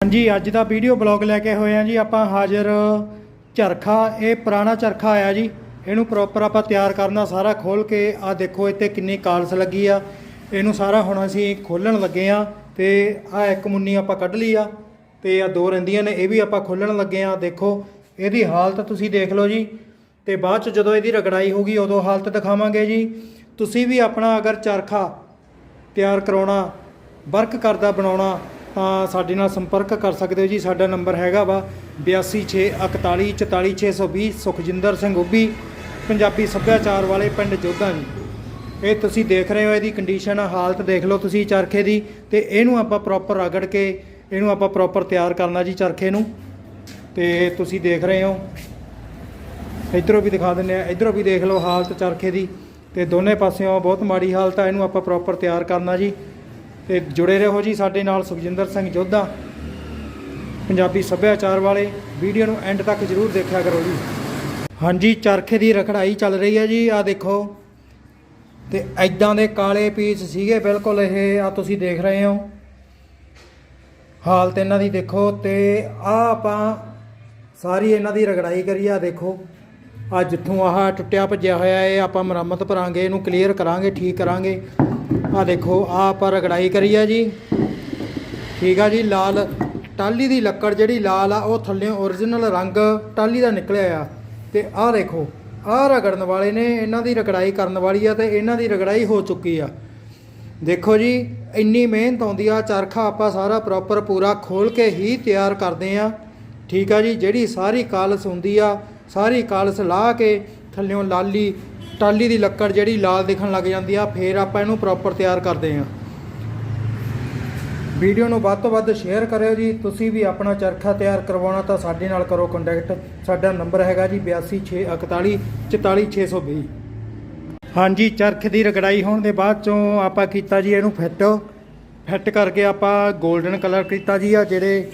ਹਾਂਜੀ, ਅੱਜ ਦਾ video blog ਲੈ ਕੇ ਹੋਏ ਆ ਜੀ, ਆਪਾਂ ਹਾਜ਼ਰ ਚਰਖਾ, ਇਹ ਪੁਰਾਣਾ ਚਰਖਾ ਆਇਆ ਜੀ। ਇਹਨੂੰ ਪ੍ਰੋਪਰ ਆਪਾਂ ਤਿਆਰ ਕਰਨਾ ਸਾਰਾ ਖੋਲ ਕੇ ਆ ਦੇਖੋ, ਇੱਥੇ ਕਿੰਨੀ ਕਾਲਸ ਲੱਗੀ ਆ। ਇਹਨੂੰ ਸਾਰਾ ਹੁਣ ਅਸੀਂ ਖੋਲਣ ਲੱਗੇ ਆ ਤੇ ਆ ਇੱਕ ਮੁੰਨੀ ਆਪਾਂ ਕੱਢ ਲਈ ਆ ਤੇ ਆ ਦੋ ਰਹਿੰਦੀਆਂ ਨੇ, ਇਹ ਵੀ ਆਪਾਂ ਖੋਲਣ ਲੱਗੇ ਆ ਦੇਖੋ, ਇਹਦੀ ਹਾਲਤ ਤੁਸੀਂ ਦੇਖ ਲਓ ਜੀ। ਤੇ ਬਾਅਦ ਚ ਜਦੋਂ ਇਹਦੀ ਰਗੜਾਈ ਹੋਗੀ ਉਦੋਂ ਹਾਲਤ ਦਿਖਾਵਾਂਗੇ ਜੀ। ਤੁਸੀਂ ਵੀ ਆਪਣਾ ਅਗਰ ਚਰਖਾ ਤਿਆਰ ਕਰਾਉਣਾ, ਵਰਕ ਕਰਦਾ ਬਣਾਉਣਾ ਤਾਂ ਸਾਡੇ ਨਾਲ ਸੰਪਰਕ ਕਰ ਸਕਦੇ ਹੋ ਜੀ, ਸਾਡਾ ਨੰਬਰ ਹੈਗਾ ਵਾ 8264144620 ਸੁਖਜਿੰਦਰ ਸਿੰਘ ਉੱਭੀ ਪੰਜਾਬੀ ਸੱਭਿਆਚਾਰ ਵਾਲੇ ਪਿੰਡ ਜੋਧਾ ਜੀ। ਇਹ ਤੁਸੀਂ ਦੇਖ ਰਹੇ ਹੋ, ਇਹਦੀ ਕੰਡੀਸ਼ਨ ਹਾਲਤ ਦੇਖ ਲਓ ਤੁਸੀਂ ਚਰਖੇ ਦੀ ਤੇ ਇਹਨੂੰ ਆਪਾਂ ਪ੍ਰੋਪਰ ਰਗੜ ਕੇ ਇਹਨੂੰ ਆਪਾਂ ਪ੍ਰੋਪਰ ਤਿਆਰ ਕਰਨਾ ਜੀ ਚਰਖੇ ਨੂੰ। ਤੇ ਤੁਸੀਂ ਦੇਖ ਰਹੇ ਹੋ, ਇਧਰੋਂ ਵੀ ਦਿਖਾ ਦਿੰਨੇ ਆ, ਇਧਰੋਂ ਵੀ ਦੇਖ ਲਓ ਹਾਲਤ ਚਰਖੇ ਦੀ। ਤੇ ਦੋਨੇ ਪਾਸਿਓਂ ਬਹੁਤ ਮਾੜੀ ਹਾਲਤ ਆ, ਇਹਨੂੰ ਆਪਾਂ ਪ੍ਰੋਪਰ ਤਿਆਰ ਕਰਨਾ ਜੀ। ਤੇ ਜੁੜੇ ਰਹੋ ਜੀ ਸਾਡੇ ਨਾਲ ਸੁਖਜਿੰਦਰ ਸਿੰਘ ਜੋਧਾ, ਪੰਜਾਬੀ ਸੱਭਿਆਚਾਰ ਵਾਲੇ। ਵੀਡੀਓ ਨੂੰ ਐਂਡ ਤੱਕ ਜਰੂਰ ਦੇਖਿਆ ਕਰੋ ਜੀ। ਹਾਂਜੀ, ਚਰਖੇ ਦੀ ਰਖੜਾਈ ਚੱਲ ਰਹੀ ਹੈ ਜੀ ਆ ਦੇਖੋ। ਤੇ ਐਦਾਂ ਦੇ ਕਾਲੇ ਪੀਸ ਸੀਗੇ, ਬਿਲਕੁਲ ਇਹ ਆ ਤੁਸੀਂ ਦੇਖ ਰਹੇ ਹੋ। ਹਾਲਤ ਇਹਨਾਂ ਦੀ ਦੇਖੋ, ਤੇ ਆ ਆਪਾਂ ਸਾਰੀ ਇਹਨਾਂ ਦੀ ਰਗੜਾਈ ਕਰੀ ਆ ਦੇਖੋ। ਆ ਜਿੱਥੋਂ ਆਹ ਟੁੱਟਿਆ ਭੱਜਿਆ ਹੋਇਆ ਇਹ ਆਪਾਂ ਮੁਰੰਮਤ ਭਰਾਂਗੇ, ਇਹਨੂੰ ਕਲੀਅਰ ਕਰਾਂਗੇ, ਠੀਕ ਕਰਾਂਗੇ। ਆ ਦੇਖੋ, ਆ ਆਪਾਂ ਰਗੜਾਈ ਕਰੀ ਆ ਜੀ। ਠੀਕ ਆ ਜੀ, ਲਾਲ ਟਾਲੀ ਦੀ ਲੱਕੜ ਜਿਹੜੀ ਲਾਲ ਆ, ਉਹ ਥੱਲੇ origignal ਰੰਗ ਟਾਲੀ ਦਾ ਨਿਕਲਿਆ ਆ। ਤੇ ਆਹ ਦੇਖੋ ਆਹ ਰਗੜਨ ਵਾਲੇ ਨੇ ਇਹਨਾਂ ਦੀ ਰਗੜਾਈ ਕਰਨ ਵਾਲੀ ਆ ਤੇ ਇਹਨਾਂ ਦੀ ਰਗੜਾਈ ਹੋ ਚੁੱਕੀ ਆ। ਦੇਖੋ ਜੀ, ਇੰਨੀ ਮਿਹਨਤ ਆਉਂਦੀ ਆ, ਚਰਖਾ ਆਪਾਂ ਸਾਰਾ ਪ੍ਰੋਪਰ ਪੂਰਾ ਖੋਲ ਕੇ ਹੀ ਤਿਆਰ ਕਰਦੇ ਆ। ਠੀਕ ਆ ਜੀ, ਜਿਹੜੀ ਸਾਰੀ ਕਾਲਸ ਹੁੰਦੀ ਆ, ਸਾਰੀ ਕਾਲਸ ਲਾ ਕੇ ਥੱਲਿਓਂ ਲਾਲੀ ਟਾਲੀ ਦੀ ਲੱਕੜ ਜਿਹੜੀ ਲਾਲ ਦਿਖਣ ਲੱਗ ਜਾਂਦੀ ਆ, ਫੇਰ ਆਪਾਂ ਇਹਨੂੰ ਪ੍ਰੋਪਰ ਤਿਆਰ ਕਰਦੇ ਆ ਵੀਡੀਓ ਨੂੰ ਵੱਧ ਤੋਂ ਵੱਧ ਸ਼ੇਅਰ ਕਰਿਓ ਜੀ। ਤੁਸੀਂ ਵੀ ਆਪਣਾ ਚਰਖਾ ਤਿਆਰ ਕਰਵਾਉਣਾ ਤਾਂ ਸਾਡੇ ਨਾਲ ਕਰੋ ਕੰਟੈਕਟ ਸਾਡਾ ਨੰਬਰ ਹੈਗਾ ਜੀ 8264 44620 ਹਾਂਜੀ, ਚਰਖ ਦੀ ਰਗੜਾਈ ਹੋਣ ਦੇ ਬਾਅਦ ਚੋਂ ਆਪਾਂ ਕੀਤਾ ਜੀ ਇਹਨੂੰ ਫਿੱਟ। ਫਿੱਟ ਕਰਕੇ ਆਪਾਂ 골ਡਨ ਕਲਰ ਕੀਤਾ ਜੀ ਆ, ਜਿਹੜੇ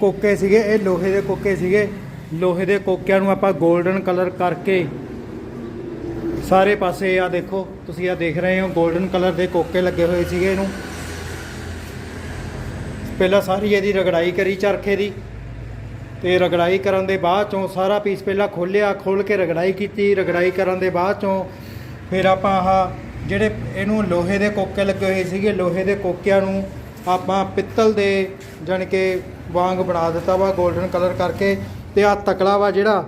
ਕੋਕੇ ਸੀਗੇ, ਇਹ ਲੋਹੇ ਦੇ ਕੋਕੇ ਸੀਗੇ। ਲੋਹੇ ਦੇ ਕੋਕਿਆਂ ਨੂੰ ਆਪਾਂ 골ਡਨ ਕਲਰ ਕਰਕੇ ਸਾਰੇ ਪਾਸੇ ਆ ਦੇਖੋ, ਤੁਸੀਂ ਆ ਦੇਖ ਰਹੇ ਹੋ 골ਡਨ ਕਲਰ ਦੇ ਕੋਕੇ ਲੱਗੇ ਹੋਏ ਸੀਗੇ ਇਹਨੂੰ। ਪਹਿਲਾਂ ਸਾਰੀ ਇਹਦੀ ਰਗੜਾਈ ਕਰੀ ਚਰਖੇ ਦੀ। ਤੇ ਰਗੜਾਈ ਕਰਨ ਦੇ ਬਾਅਦ ਚੋਂ ਸਾਰਾ ਪੀਸ ਪਹਿਲਾਂ ਖੋਲਿਆ ਖੋਲ ਕੇ ਰਗੜਾਈ ਕੀਤੀ, ਰਗੜਾਈ ਕਰਨ ਦੇ ਬਾਅਦ ਚੋਂ ਫਿਰ ਆਪਾਂ ਆਹ ਜਿਹੜੇ ਇਹਨੂੰ ਲੋਹੇ ਦੇ ਕੋਕੇ ਲੱਗੇ ਹੋਏ ਸੀਗੇ, ਲੋਹੇ ਦੇ ਕੋਕਿਆਂ ਨੂੰ ਆਪਾਂ ਪਿੱਤਲ ਦੇ ਜਾਣੀ ਕਿ ਵਾਂਗ ਬਣਾ ਦਿੱਤਾ ਵਾ 골ਡਨ ਕਲਰ ਕਰਕੇ। ਤੇ ਆ ਤਕਲਾ ਵਾ ਜਿਹੜਾ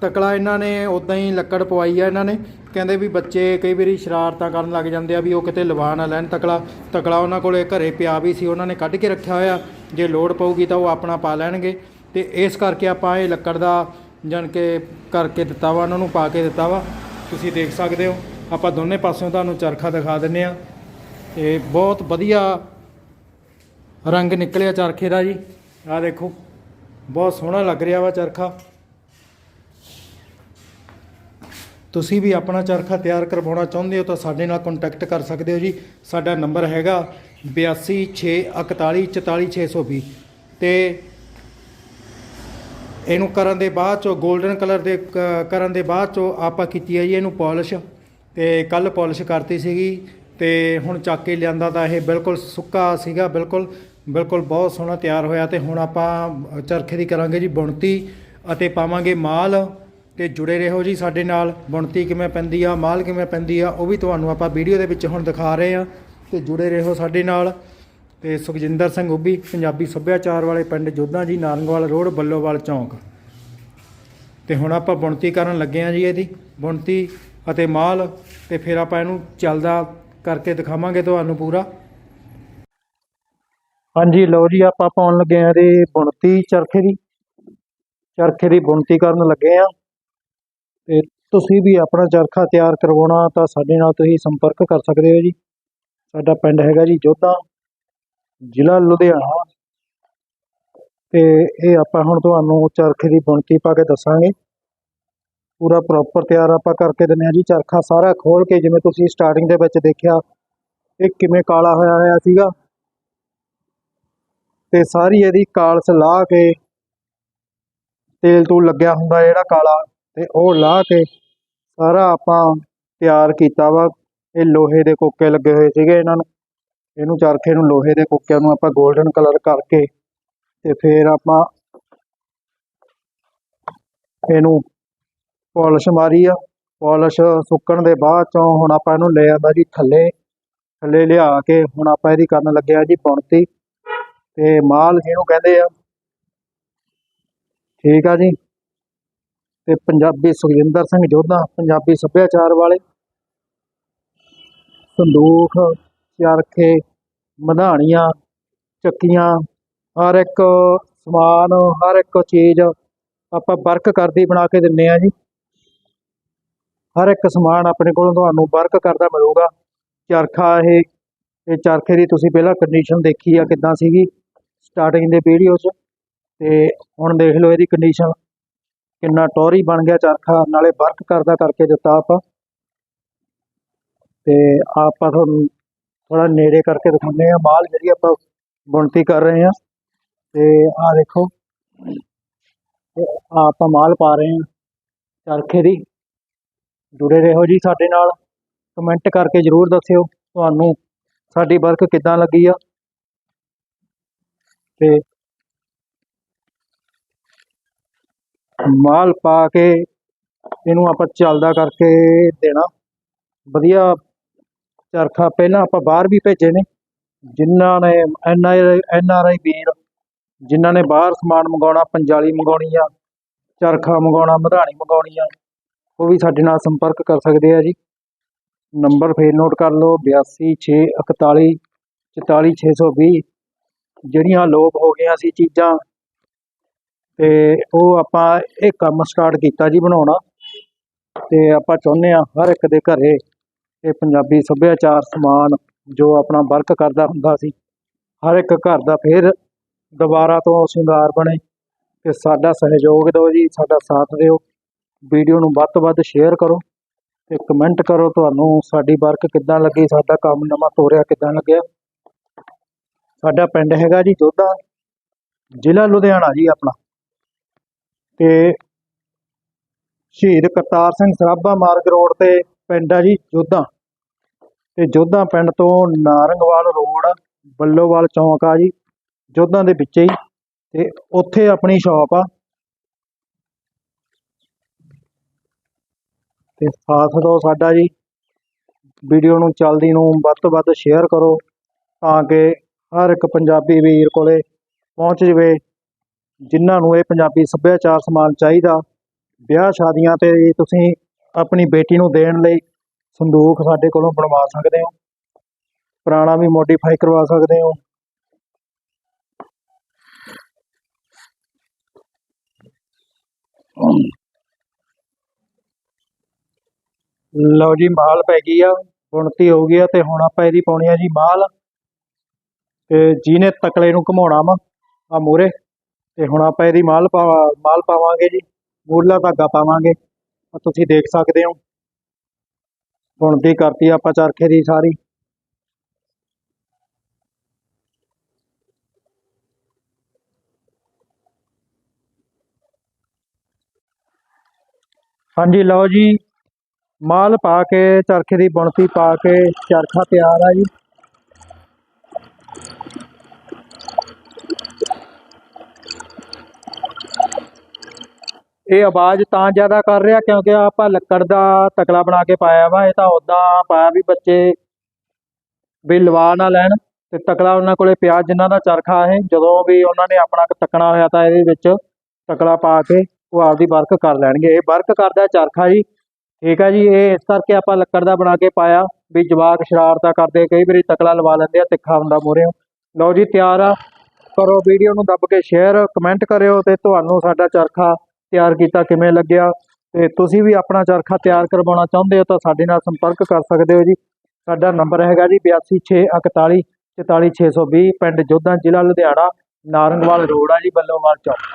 ਤਕਲਾ ਇਹਨਾਂ ਨੇ ਉਦਾਂ ਹੀ ਲੱਕੜ ਪਵਾਈ ਆ ਇਹਨਾਂ ਨੇ। ਕਹਿੰਦੇ ਵੀ ਬੱਚੇ ਕਈ ਵਾਰੀ ਸ਼ਰਾਰਤਾਂ ਕਰਨ ਲੱਗ ਜਾਂਦੇ ਆ ਵੀ ਉਹ ਕਿਤੇ ਲਵਾ ਨਾ ਲੈਣ। ਤਕਲਾ ਤਕਲਾ ਉਹਨਾਂ ਕੋਲੇ ਘਰੇ ਪਿਆ ਵੀ ਸੀ, ਉਹਨਾਂ ਨੇ ਕੱਢ ਕੇ ਰੱਖਿਆ ਹੋਇਆ। ਜੇ ਲੋੜ ਪਊਗੀ ਤਾਂ ਉਹ ਆਪਣਾ ਪਾ ਲੈਣਗੇ। ਤੇ ਇਸ ਕਰਕੇ ਆਪਾਂ ਇਹ ਲੱਕੜ ਦਾ ਜਾਣ ਕੇ ਕਰਕੇ ਦਿੱਤਾ ਵਾ, ਉਹਨਾਂ ਨੂੰ ਪਾ ਕੇ ਦਿੱਤਾ ਵਾ। ਤੁਸੀਂ ਦੇਖ ਸਕਦੇ ਹੋ, ਆਪਾਂ ਦੋਨੇ ਪਾਸਿਓਂ ਤੁਹਾਨੂੰ ਚਰਖਾ ਦਿਖਾ ਦਿੰਨੇ ਆ। ਤੇ ਬਹੁਤ ਵਧੀਆ ਰੰਗ ਨਿਕਲਿਆ ਚਰਖੇ ਦਾ ਜੀ। ਆਹ ਦੇਖੋ, ਬਹੁਤ ਸੋਹਣਾ ਲੱਗ ਰਿਹਾ ਵਾ ਚਰਖਾ। ਤੁਸੀਂ ਵੀ ਆਪਣਾ ਚਰਖਾ ਤਿਆਰ ਕਰਵਾਉਣਾ ਚਾਹੁੰਦੇ ਹੋ ਤਾਂ ਸਾਡੇ ਨਾਲ ਕੰਟੈਕਟ ਕਰ ਸਕਦੇ ਹੋ ਜੀ। ਸਾਡਾ ਨੰਬਰ ਹੈਗਾ 8264144620 ਤੇ ਇਹਨੂੰ ਕਰਨ ਦੇ ਬਾਅਦ ਚੋਂ 골ਡਨ ਕਲਰ ਦੇ ਕ- ਕਰਨ ਦੇ ਬਾਅਦ ਚੋਂ ਆਪਾਂ ਕੀਤੀ ਹੈ ਜੀ ਇਹਨੂੰ ਪਾਲਿਸ਼ ਤੇ ਕੱਲ ਪਾਲਿਸ਼ ਕਰਤੀ ਸੀਗੀ। ਤੇ ਹੁਣ ਚੱਕ ਕੇ ਲਿਆਂਦਾ ਤਾਂ ਇਹ ਬਿਲਕੁਲ ਸੁੱਕਾ ਸੀਗਾ, ਬਿਲਕੁਲ ਬਿਲਕੁਲ ਬਹੁਤ ਸੋਹਣਾ ਤਿਆਰ ਹੋਇਆ। ਤੇ ਹੁਣ ਆਪਾਂ ਚਰਖੇ ਦੀ ਕਰਾਂਗੇ ਜੀ ਬੁਣਤੀ ਅਤੇ ਪਾਵਾਂਗੇ ਮਾਲ। ਤੇ ਜੁੜੇ ਰਹੋ ਜੀ ਸਾਡੇ ਨਾਲ। ਬੁਣਤੀ ਕਿਵੇਂ ਪੈਂਦੀ ਆ, ਮਾਲ ਕਿਵੇਂ ਪੈਂਦੀ ਆ, ਉਹ ਵੀ ਤੁਹਾਨੂੰ ਆਪਾਂ ਵੀਡੀਓ ਦੇ ਵਿੱਚ ਹੁਣ ਦਿਖਾ ਰਹੇ ਆ। ਤੇ ਜੁੜੇ ਰਹੋ ਸਾਡੇ ਨਾਲ। ਤੇ ਸੁਖਜਿੰਦਰ ਸਿੰਘ ਉੱਭੀ, ਪੰਜਾਬੀ ਸੱਭਿਆਚਾਰ ਵਾਲੇ ਪਿੰਡ ਜੋਧਾ ਜੀ ਨਾਰੰਗਵਾਲ ਰੋਡ, ਬੱਲੋਵਾਲ ਚੌਂਕ। ਤੇ ਹੁਣ ਆਪਾਂ ਬੁਣਤੀ ਕਰਨ ਲੱਗੇ ਆ ਜੀ ਇਹਦੀ। ਬੁਣਤੀ ਅਤੇ ਮਾਲ, ਤੇ ਫਿਰ ਆਪਾਂ ਇਹਨੂੰ ਚੱਲਦਾ ਕਰਕੇ ਦਿਖਾਵਾਂਗੇ ਤੁਹਾਨੂੰ ਪੂਰਾ। ਹਾਂਜੀ, ਲਓ ਜੀ, ਆਪਾਂ ਪਾਉਣ ਲੱਗੇ ਆ ਇਹਦੀ ਬੁਣਤੀ ਚਰਖੇ ਦੀ। ਚਰਖੇ ਦੀ ਬੁਣਤੀ ਕਰਨ ਲੱਗੇ ਆ। ਤੇ ਤੁਸੀਂ ਵੀ ਆਪਣਾ ਚਰਖਾ ਤਿਆਰ ਕਰਵਾਉਣਾ ਤਾਂ ਸਾਡੇ ਨਾਲ ਤੁਸੀਂ ਸੰਪਰਕ ਕਰ ਸਕਦੇ ਹੋ ਜੀ। ਸਾਡਾ ਪਿੰਡ ਹੈਗਾ ਜੀ ਜੋਧਾ, ਜ਼ਿਲ੍ਹਾ ਲੁਧਿਆਣਾ। ਤੇ ਇਹ ਆਪਾਂ ਹੁਣ ਤੁਹਾਨੂੰ ਚਰਖੇ ਦੀ ਬੁਣਤੀ ਪਾ ਕੇ ਦੱਸਾਂਗੇ। ਪੂਰਾ ਪ੍ਰੋਪਰ ਤਿਆਰ ਆਪਾਂ ਕਰਕੇ ਦਿੰਦੇ ਹਾਂ ਜੀ। ਚਰਖਾ ਸਾਰਾ ਖੋਲ ਕੇ ਜਿਵੇਂ ਤੁਸੀਂ ਸਟਾਰਟਿੰਗ ਦੇ ਵਿੱਚ ਦੇਖਿਆ, ਇਹ ਕਿਵੇਂ ਕਾਲਾ ਹੋਇਆ ਹੋਇਆ ਸੀਗਾ। ਤੇ ਸਾਰੀ ਇਹਦੀ ਕਾਲਸ ਲਾ ਕੇ ਤੇਲ ਤੂਲ ਲੱਗਿਆ ਹੁੰਦਾ ਜਿਹੜਾ ਕਾਲਾ। ਤੇ ਉਹ ਲਾ ਕੇ ਸਾਰਾ ਆਪਾਂ ਤਿਆਰ ਕੀਤਾ ਵਾ। ਇਹ ਲੋਹੇ ਦੇ ਕੋਕੇ ਲੱਗੇ ਹੋਏ ਸੀਗੇ ਇਹਨਾਂ ਨੂੰ। ਇਹਨੂੰ ਚਰਖੇ ਨੂੰ ਲੋਹੇ ਦੇ ਕੋਕਿਆਂ ਨੂੰ ਆਪਾਂ 골ਡਨ ਕਲਰ ਕਰਕੇ ਤੇ ਫਿਰ ਆਪਾਂ ਇਹਨੂੰ ਪਾਲਿਸ਼ ਮਾਰੀ ਆ। ਪਾਲਿਸ਼ ਸੁੱਕਣ ਦੇ ਬਾਅਦ ਚੋਂ ਹੁਣ ਆਪਾਂ ਇਹਨੂੰ ਲੈ ਆਂਦਾ ਜੀ ਥੱਲੇ। ਥੱਲੇ ਲਿਆ ਕੇ ਹੁਣ ਆਪਾਂ ਇਹਦੀ ਕਰਨ ਲੱਗਿਆ ਜੀ ਬੁਣਤੀ। ਤੇ ਮਾਲ ਜਿਹਨੂੰ ਕਹਿੰਦੇ ਆ। ਠੀਕ ਆ ਜੀ। ਤੇ ਪੰਜਾਬੀ ਸੁਖਜਿੰਦਰ ਸਿੰਘ ਜੋਧਾ, ਪੰਜਾਬੀ ਸੱਭਿਆਚਾਰ ਵਾਲੇ। ਸੰਦੂਖ, ਚਰਖੇ, ਮਧਾਣੀਆਂ, ਚੱਕੀਆਂ, ਹਰ ਇੱਕ ਸਮਾਨ, ਹਰ ਇੱਕ ਚੀਜ਼ ਆਪਾਂ ਵਰਕ ਕਰਦੀ ਬਣਾ ਕੇ ਦਿੰਨੇ ਆ ਜੀ। ਹਰ ਇੱਕ ਸਮਾਨ ਆਪਣੇ ਕੋਲੋਂ ਤੁਹਾਨੂੰ ਵਰਕ ਕਰਦਾ ਮਿਲੂਗਾ। ਚਰਖਾ ਇਹ ਇਹ ਚਰਖੇ ਦੀ ਤੁਸੀਂ ਪਹਿਲਾਂ ਕੰਡੀਸ਼ਨ ਦੇਖੀ ਆ ਕਿੱਦਾਂ ਸੀਗੀ। ਸਟਾਰਟਿੰਗ ਦੇ ਵੀਡੀਓ 'ਚ ਤੇ ਹੁਣ ਦੇਖ ਲਓ ਇਹਦੀ ਕੰਡੀਸ਼ਨ ਕਿੰਨਾ ਟੌਰੀ ਬਣ ਗਿਆ ਚਰਖਾ, ਨਾਲੇ ਵਰਕ ਕਰਦਾ ਕਰਕੇ ਦਿੱਤਾ ਆਪਾਂ। ਤੇ ਆਪਾਂ ਤੁਹਾਨੂੰ ਥੋੜਾ ਨੇੜੇ ਕਰਕੇ ਦਿਖਾਉਂਦੇ ਆ ਮਾਲ ਜਿਹੜੀ ਆਪਾਂ ਬੁਣਤੀ ਕਰ ਰਹੇ ਆ ਤੇ ਆਹ ਦੇਖੋ ਆਪਾਂ ਮਾਲ ਪਾ ਰਹੇ ਆ ਚਰਖੇ ਦੀ। ਜੁੜੇ ਰਹੋ ਜੀ ਸਾਡੇ ਨਾਲ ਕਮੈਂਟ ਕਰਕੇ ਜਰੂਰ ਦੱਸਿਓ ਤੁਹਾਨੂੰ ਸਾਡੀ ਵਰਕ ਕਿੱਦਾਂ ਲੱਗੀ ਆ। ਤੇ ਮਾਲ ਪਾ ਕੇ ਇਹਨੂੰ ਆਪਾਂ ਚੱਲਦਾ ਕਰਕੇ ਦੇਣਾ। ਵਧੀਆ ਚਰਖਾ ਪਹਿਲਾਂ ਆਪਾਂ ਬਾਹਰ ਵੀ ਭੇਜੇ ਨੇ। ਜਿਨ੍ਹਾਂ ਨੇ ਐਨ ਐਨ ਆਰ ਆਈ ਵੀਰ, ਜਿਨ੍ਹਾਂ ਨੇ ਬਾਹਰ ਸਮਾਨ ਮੰਗਾਉਣਾ, ਪੰਜਾਲੀ ਮੰਗਾਉਣੀ ਆ, ਚਰਖਾ ਮੰਗਾਉਣਾ, ਮਧਾਣੀ ਮੰਗਾਉਣੀ ਆ, ਉਹ ਵੀ ਸਾਡੇ ਨਾਲ ਸੰਪਰਕ ਕਰ ਸਕਦੇ ਆ ਜੀ। ਨੰਬਰ ਫੇਰ ਨੋਟ ਕਰ ਲਓ 8261 44620 ਜਿਹੜੀਆਂ ਲੋਪ ਹੋ ਗਈਆਂ ਸੀ ਚੀਜ਼ਾਂ ਤੇ ਉਹ ਆਪਾਂ ਇਹ ਕੰਮ ਸਟਾਰਟ ਕੀਤਾ ਜੀ ਬਣਾਉਣਾ। ਤੇ ਆਪਾਂ ਚਾਹੁੰਦੇ ਆ ਹਰ ਇੱਕ ਦੇ ਘਰੇ ਇਹ ਪੰਜਾਬੀ ਸੱਭਿਆਚਾਰ ਸਮਾਨ ਜੋ ਆਪਣਾ ਵਰਕ ਕਰਦਾ ਹੁੰਦਾ ਸੀ, ਹਰ ਇੱਕ ਘਰ ਦਾ ਫਿਰ ਦੁਬਾਰਾ ਤੋਂ ਸ਼ਿੰਗਾਰ ਬਣੇ ਤੇ ਸਾਡਾ ਸਹਿਯੋਗ ਦਿਓ ਜੀ, ਸਾਡਾ ਸਾਥ ਦਿਓ। ਵੀਡੀਓ ਨੂੰ ਵੱਧ ਤੋਂ ਵੱਧ ਸ਼ੇਅਰ ਕਰੋ ਤੇ ਕਮੈਂਟ ਕਰੋ ਤੁਹਾਨੂੰ ਸਾਡੀ ਵਰਕ ਕਿੱਦਾਂ ਲੱਗੀ, ਸਾਡਾ ਕੰਮ ਨਵਾਂ ਤੋਰਿਆ ਕਿੱਦਾਂ ਲੱਗਿਆ। ਸਾਡਾ ਪਿੰਡ ਹੈਗਾ ਜੀ ਜੋਧਾ, ਜ਼ਿਲ੍ਹਾ ਲੁਧਿਆਣਾ ਜੀ ਆਪਣਾ। ਤੇ ਸ਼ਹੀਦ ਕਰਤਾਰ ਸਿੰਘ ਸਰਾਭਾ ਮਾਰਗ ਰੋਡ ਤੇ ਪਿੰਡ ਆ ਜੀ, ਜੋਧਾ। ਤੇ ਜੋਧਾ ਪਿੰਡ ਤੋਂ ਨਾਰੰਗਵਾਲ ਰੋਡ, ਬੱਲੋਵਾਲ ਚੌਂਕ ਆ ਜੀ, ਜੋਧਾ ਦੇ ਵਿੱਚ ਹੀ। ਤੇ ਉੱਥੇ ਆਪਣੀ ਸ਼ਾਪ ਆ। ਤੇ ਸਾਥ ਦਿਓ ਸਾਡਾ ਜੀ। ਵੀਡੀਓ ਨੂੰ, ਚਲਦੀ ਨੂੰ ਵੱਧ ਤੋਂ ਵੱਧ ਸ਼ੇਅਰ ਕਰੋ, ਤਾਂ ਕਿ ਹਰ ਇੱਕ ਪੰਜਾਬੀ ਵੀਰ ਕੋਲੇ ਪਹੁੰਚ ਜਵੇ। ਜਿਨ੍ਹਾਂ ਨੂੰ ਇਹ ਪੰਜਾਬੀ ਸੱਭਿਆਚਾਰ ਸਮਾਨ ਚਾਹੀਦਾ, ਵਿਆਹ ਸ਼ਾਦੀਆਂ ਤੇ ਤੁਸੀਂ ਆਪਣੀ ਬੇਟੀ ਨੂੰ ਦੇਣ ਲਈ ਸੰਦੂਕ ਸਾਡੇ ਕੋਲੋਂ ਬਣਵਾ ਸਕਦੇ ਹੋ। ਪੁਰਾਣਾ ਵੀ ਮੋਡੀਫਾਈ ਕਰਵਾ ਸਕਦੇ ਹੋ। ਲਓ ਜੀ, ਮਾਲ ਪੈ ਗਈ ਆ ਬੁਣਤੀ ਹੋ ਗਈ ਆ ਤੇ ਹੁਣ ਆਪਾਂ ਇਹਦੀ ਪਾਉਣੀ ਆ ਜੀ ਮਾਲ। ਤੇ ਜਿਹਨੇ ਤਕਲੇ ਨੂੰ ਘਮਾਉਣਾ ਵਾ ਆ ਮੂਰੇ ਤੇ ਹੁਣ ਆਪਾਂ ਇਹਦੀ ਮਾਲ ਪਾ ਮਾਲ ਪਾਵਾਂਗੇ ਜੀ। ਮੂਰਲਾ ਧਾਗਾ ਪਾਵਾਂਗੇ। ਤੁਸੀਂ ਦੇਖ ਸਕਦੇ ਹੋ। ਬੁਣਤੀ ਕਰਤੀ ਆਪਾਂ ਚਰਖੇ ਦੀ ਸਾਰੀ। ਹਾਂਜੀ, ਲਓ ਜੀ। ਮਾਲ ਪਾ ਕੇ, ਚਰਖੇ ਦੀ ਬੁਣਤੀ ਪਾ ਕੇ, ਚਰਖਾ ਤਿਆਰ ਆ ਜੀ। ਇਹ ਆਵਾਜ਼ ਤਾਂ ਜ਼ਿਆਦਾ ਕਰ ਰਿਹਾ ਕਿਉਂਕਿ ਆਪਾਂ ਲੱਕੜ ਦਾ ਤਕਲਾ ਬਣਾ ਕੇ ਪਾਇਆ ਵਾ, ਇਹ ਤਾਂ ਉਦਾਂ ਪਾਇਆ ਵੀ ਬੱਚੇ ਵੀ ਲਵਾ ਨਾ ਲੈਣ ਤੇ ਤਕਲਾ ਉਹਨਾਂ ਕੋਲੇ ਪਿਆ ਜਿਨ੍ਹਾਂ ਦਾ ਚਰਖਾ ਹੈ ਜਦੋਂ ਵੀ ਉਹਨਾਂ ਨੇ ਆਪਣਾ ਤਕਣਾ ਹੋਇਆ ਤਾਂ ਇਹਦੇ ਵਿੱਚ ਤਕਲਾ ਪਾ ਕੇ ਉਹ ਆਪਦੀ ਵਰਕ ਕਰ ਲੈਣਗੇ। ਇਹ ਵਰਕ ਕਰਦਾ ਚਰਖਾ ਜੀ, ਠੀਕ ਹੈ ਜੀ, ਇਹ ਇਸ ਕਰਕੇ ਆਪਾਂ ਲੱਕੜ ਦਾ ਬਣਾ ਕੇ ਪਾਇਆ ਵੀ ਜਵਾਕ ਸ਼ਰਾਰਤਾਂ ਕਰਦੇ, ਕਈ ਵਾਰੀ ਤਕਲਾ ਲਵਾ ਲੈਂਦੇ ਆ, ਤਿੱਖਾ ਹੁੰਦਾ ਮੂਹਰੇ। ਲਓ ਜੀ, ਤਿਆਰ ਆ, ਕਰੋ ਵੀਡੀਓ ਨੂੰ ਦੱਬ ਕੇ ਸ਼ੇਅਰ ਕਮੈਂਟ ਕਰਿਓ ਤੇ ਤੁਹਾਨੂੰ ਸਾਡਾ ਚਰਖਾ ਤਿਆਰ ਕੀਤਾ ਕਿਵੇਂ ਲੱਗਿਆ ਤੇ ਤੁਸੀਂ ਵੀ ਆਪਣਾ ਚਰਖਾ ਤਿਆਰ ਕਰਵਾਉਣਾ ਚਾਹੁੰਦੇ ਹੋ ਤਾਂ ਸਾਡੇ ਨਾਲ ਸੰਪਰਕ ਕਰ ਸਕਦੇ ਹੋ ਜੀ। ਸਾਡਾ ਨੰਬਰ ਹੈਗਾ ਜੀ 8261 44620 ਪਿੰਡ ਜੋਧਾ, ਜ਼ਿਲ੍ਹਾ ਲੁਧਿਆਣਾ, ਨਾਰੰਗਵਾਲ ਰੋਡ ਆ ਜੀ, ਬੱਲੋਵਾਲ ਚੌਕ।